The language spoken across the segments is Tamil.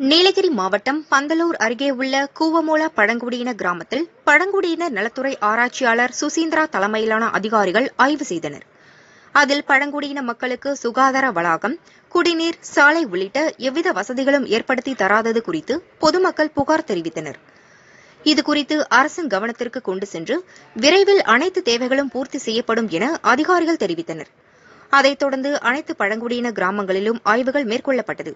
நீலகிரி மாவட்டம் பந்தலூர் அருகே உள்ள கூவமோலா பழங்குடியின கிராமத்தில் பழங்குடியினர் நலத்துறை ஆராய்ச்சியாளர் சுசீந்திரா தலைமையிலான அதிகாரிகள் ஆய்வு செய்தனர். அதில் பழங்குடியின மக்களுக்கு சுகாதார வளாகம் குடிநீர் சாலை உள்ளிட்ட எவ்வித வசதிகளும் ஏற்படுத்தி தராதது குறித்து பொதுமக்கள் புகார் தெரிவித்தனர். இதுகுறித்து அரசின் கவனத்திற்கு கொண்டு சென்று விரைவில் அனைத்து தேவைகளும் பூர்த்தி செய்யப்படும் என அதிகாரிகள் தெரிவித்தனர். அதைத் தொடர்ந்து அனைத்து பழங்குடியின கிராமங்களிலும் ஆய்வுகள் மேற்கொள்ளப்பட்டது.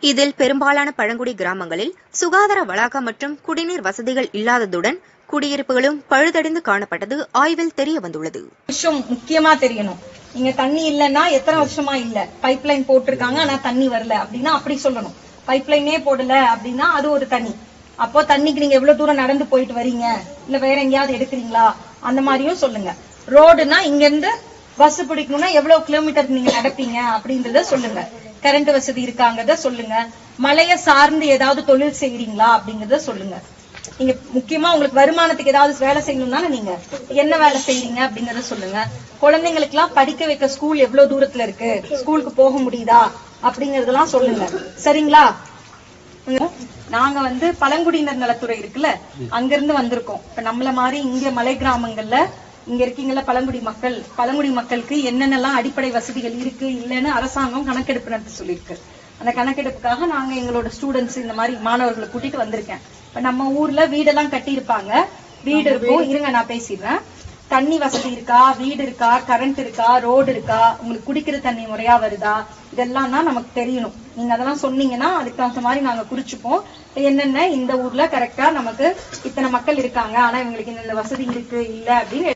இதில் பெரும்பாலான பழங்குடி கிராமங்களில் சுகாதார வளாகம் மற்றும் குடிநீர் வசதிகள் இல்லாததுடன் குடியிருப்புகளும் பழுதடைந்து காணப்பட்டது ஆய்வில் தெரிய வந்துள்ளது விஷயம் முக்கியமா தெரியணும். இங்க தண்ணி இல்லைன்னா எத்தனை வருஷமா இல்ல? பைப் லைன் போட்டிருக்காங்க ஆனா தண்ணி வரல அப்படின்னா அப்படி சொல்லணும். பைப் லைனே போடல அப்படின்னா அது ஒரு தண்ணி. அப்போ தண்ணிக்கு நீங்க எவ்வளவு தூரம் நடந்து போயிட்டு வரீங்க? இல்ல வேற எங்கேயாவது எடுக்கிறீங்களா? அந்த மாதிரியும் சொல்லுங்க. ரோடுனா இங்க இருந்து பஸ் பிடிக்கணும்னா எவ்வளவு கிலோமீட்டர் நீங்க நடப்பீங்க அப்படின்றத சொல்லுங்க. கரண்ட் வசதி இருக்காங்கத சொல்லுங்க. மலைய சார்ந்து ஏதாவது தொழில் செய்யறீங்களா அப்படிங்கறத சொல்லுங்க. நீங்க முக்கியமா உங்களுக்கு வருமானத்துக்கு ஏதாவது வேலை செய்யணும் தானே நீங்க என்ன வேலை செய்யறீங்க அப்படிங்கறத சொல்லுங்க. குழந்தைங்களுக்கு எல்லாம் படிக்க வைக்க ஸ்கூல் எவ்வளவு தூரத்துல இருக்கு? ஸ்கூலுக்கு போக முடியுதா அப்படிங்கறதெல்லாம் சொல்லுங்க. சரிங்களா? நாங்க வந்து பழங்குடியினர் நலத்துறை இருக்குல்ல அங்க இருந்து வந்திருக்கோம். இப்ப நம்மள மாதிரி இங்க மலை கிராமங்கள்ல இங்க இருக்கீங்கல்ல பழங்குடி மக்கள். பழங்குடி மக்களுக்கு என்னென்னலாம் அடிப்படை வசதிகள் இருக்கு இல்லைன்னு அரசாங்கம் கணக்கெடுப்பு நடத்த சொல்லியிருக்கு. அந்த கணக்கெடுப்புக்காக நாங்க எங்களோட ஸ்டூடெண்ட்ஸ் இந்த மாதிரி மாணவர்களை கூட்டிட்டு வந்திருக்கேன். இப்ப நம்ம ஊர்ல வீடெல்லாம் கட்டி இருப்பாங்க வீடு இருக்கும். இருங்க நான் பேசிடுறேன். தண்ணி வசதி இருக்கா? வீடு இருக்கா? கரண்ட் இருக்கா? ரோடு இருக்கா? உங்களுக்கு குடிக்கிற தண்ணி முறையா வருதா? இதெல்லாம் தான் நமக்கு தெரியணும். நீங்க அதெல்லாம் சொன்னீங்கன்னா அதுக்கு தகுந்த மாதிரி நாங்க குறிச்சுப்போம். என்னென்ன இந்த ஊர்ல கரெக்டா நமக்கு இத்தனை மக்கள் இருக்காங்க. ஆனா இவங்களுக்கு இந்த வசதி இருக்கு இல்ல அப்படின்னு